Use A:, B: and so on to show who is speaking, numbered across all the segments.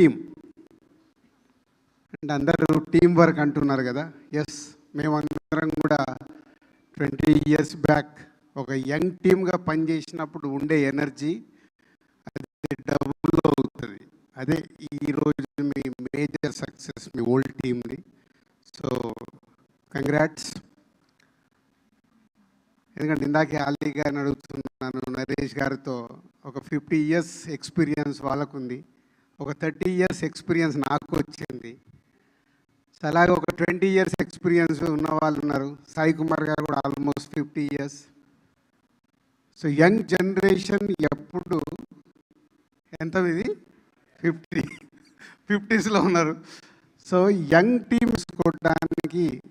A: Team అంటే అందరూ team work అంటున్నారు కదా. ఎస్ మేమందరం కూడా ట్వంటీ ఇయర్స్ బ్యాక్ ఒక యంగ్ టీమ్గా పనిచేసినప్పుడు ఉండే ఎనర్జీ అది డబుల్ అవుతుంది. అదే ఈరోజు మీ మేజర్ సక్సెస్ మీ ఓల్డ్ టీమ్ది సో కంగ్రాట్స్ ఎందుకంటే ఇందాకే ఆలీ గారిని అడుగుతున్నాను నరేష్ గారితో ఒక ఫిఫ్టీ ఇయర్స్ ఎక్స్పీరియన్స్ వాళ్ళకుంది. ఒక థర్టీ ఇయర్స్ ఎక్స్పీరియన్స్ నాకు వచ్చింది. సో అలాగే ఒక ట్వంటీ ఇయర్స్ ఎక్స్పీరియన్స్ ఉన్న వాళ్ళు ఉన్నారు. సాయి కుమార్ గారు కూడా almost fifty years. So young generation ఎప్పుడు ఎంత ఇది? ఫిఫ్టీ. ఫిఫ్టీస్లో ఉన్నారు. సో యంగ్ టీమ్స్ కొట్టడానికి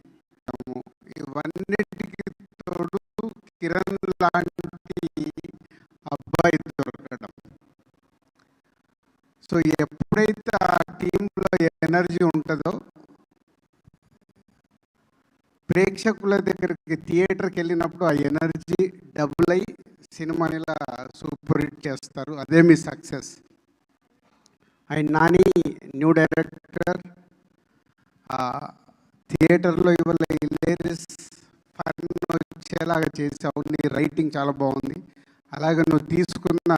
A: ఇవన్నిటికీ తోడు కిరణ్ లాంటి అబ్బాయి సో ఎప్పుడైతే ఆ టీంలో ఎనర్జీ ఉంటుందో ప్రేక్షకుల దగ్గరికి థియేటర్కి వెళ్ళినప్పుడు ఆ ఎనర్జీ డబుల్ అయి సినిమాని ఇలా సూపర్ హిట్ చేస్తారు. అదే మీ success. And Nani new director థియేటర్లో ఇవాళ హిలేరియస్ ఫన్ వచ్చేలాగా చేసావు నీ రైటింగ్ చాలా బాగుంది. అలాగే నువ్వు తీసుకున్న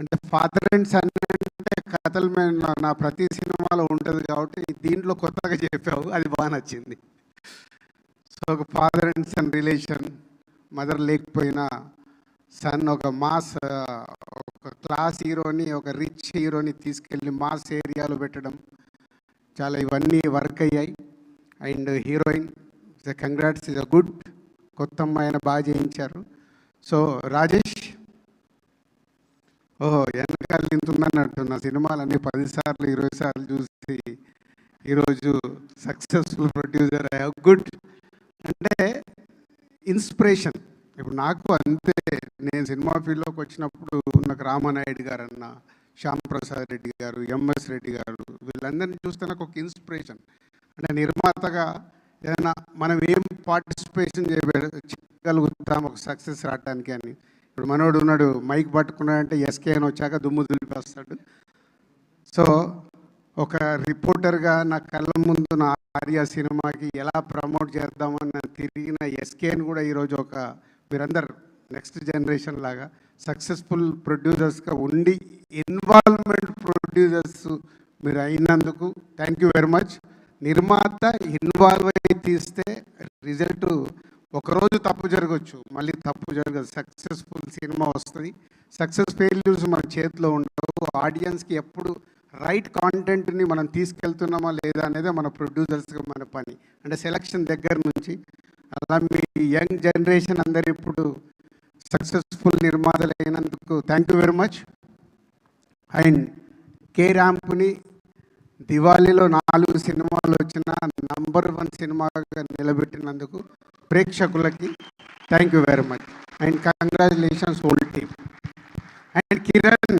A: అంటే ఫాదర్ అండ్ సన్ అంటే కథల మీద నా- ప్రతి సినిమాలో ఉంటుంది కాబట్టి దీంట్లో కొత్తగా చెప్పావు అది బాగా నచ్చింది. సో ఒక father and son relation mother లేకపోయినా సన్ ఒక మాస్ ఒక క్లాస్ హీరోని ఒక రిచ్ హీరోని తీసుకెళ్ళి మాస్ ఏరియాలో పెట్టడం. చాలా ఇవన్నీ వర్క్ అయ్యాయి. And heroine congrats is a good కొత్త అమ్మాయిని బాగా చేయించారు. సో రాజేష్ ఓహో వెనకాల నింతుందన్నట్టు నా సినిమాలన్నీ పదిసార్లు ఇరవై సార్లు చూసి ఈరోజు సక్సెస్ఫుల్ ప్రొడ్యూసర్ ఐ గుడ్. అంటే ఇన్స్పిరేషన్. ఇప్పుడు నాకు అంతే. నేను సినిమా ఫీల్డ్లోకి వచ్చినప్పుడు నాకు రామానాయుడు గారు అన్న శ్యామప్రసాద్ రెడ్డి గారు ఎంఎస్ రెడ్డి గారు వీళ్ళందరినీ చూస్తే నాకు ఒక ఇన్స్పిరేషన్. అంటే నిర్మాతగా ఏదైనా మనం ఏం పార్టిసిపేషన్ చేయగలుగుతాం ఒక సక్సెస్ రావడానికి అని. ఇప్పుడు మనోడు ఉన్నాడు మైక్ పట్టుకున్నాడంటే ఎస్కే అని వచ్చాక దుమ్ము దులిపేస్తాడు. సో ఒక రిపోర్టర్గా నా కళ్ళ ముందు నా ఆర్య సినిమాకి ఎలా ప్రమోట్ చేద్దామని నేను తిరిగిన ఎస్కేని కూడా ఈరోజు ఒక మీరందరు నెక్స్ట్ జనరేషన్ లాగా సక్సెస్ఫుల్ ప్రొడ్యూసర్స్గా ఉండి ఇన్వాల్వ్మెంట్ ప్రొడ్యూసర్స్ మీరు అయినందుకు థ్యాంక్ యూ వెరీ మచ్ నిర్మాత ఇన్వాల్వ్ అయి తీస్తే రిజల్ట్ ఒకరోజు తప్పు జరగచ్చు. మళ్ళీ తప్పు జరగదు. సక్సెస్ఫుల్ సినిమా వస్తుంది. సక్సెస్ ఫెయిల్యూర్స్ మన చేతిలో ఉండవు. ఆడియన్స్కి ఎప్పుడు రైట్ కాంటెంట్ని మనం తీసుకెళ్తున్నామా లేదా అనేది మన ప్రొడ్యూసర్స్గా మన పని. అంటే సెలక్షన్ దగ్గర నుంచి అలా మీ యంగ్ జనరేషన్ అందరు ఇప్పుడు సక్సెస్ఫుల్ నిర్మాతలు అయినందుకు thank you very much. And K ర్యాంప్ని దివాళీలో నాలుగు సినిమాలు వచ్చిన నంబర్ వన్ సినిమాగా నిలబెట్టినందుకు ప్రేక్షకులకి thank you very much and congratulations whole team and Kiran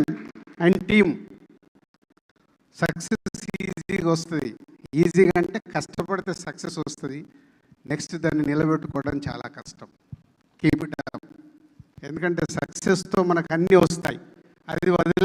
A: and team success ఈజీగా వస్తుంది. ఈజీగా అంటే కష్టపడితే సక్సెస్ వస్తుంది. నెక్స్ట్ దాన్ని నిలబెట్టుకోవడం చాలా కష్టం. కీప్ ఇట్ ఎందుకంటే సక్సెస్తో మనకు అన్నీ వస్తాయి. అది వదిలే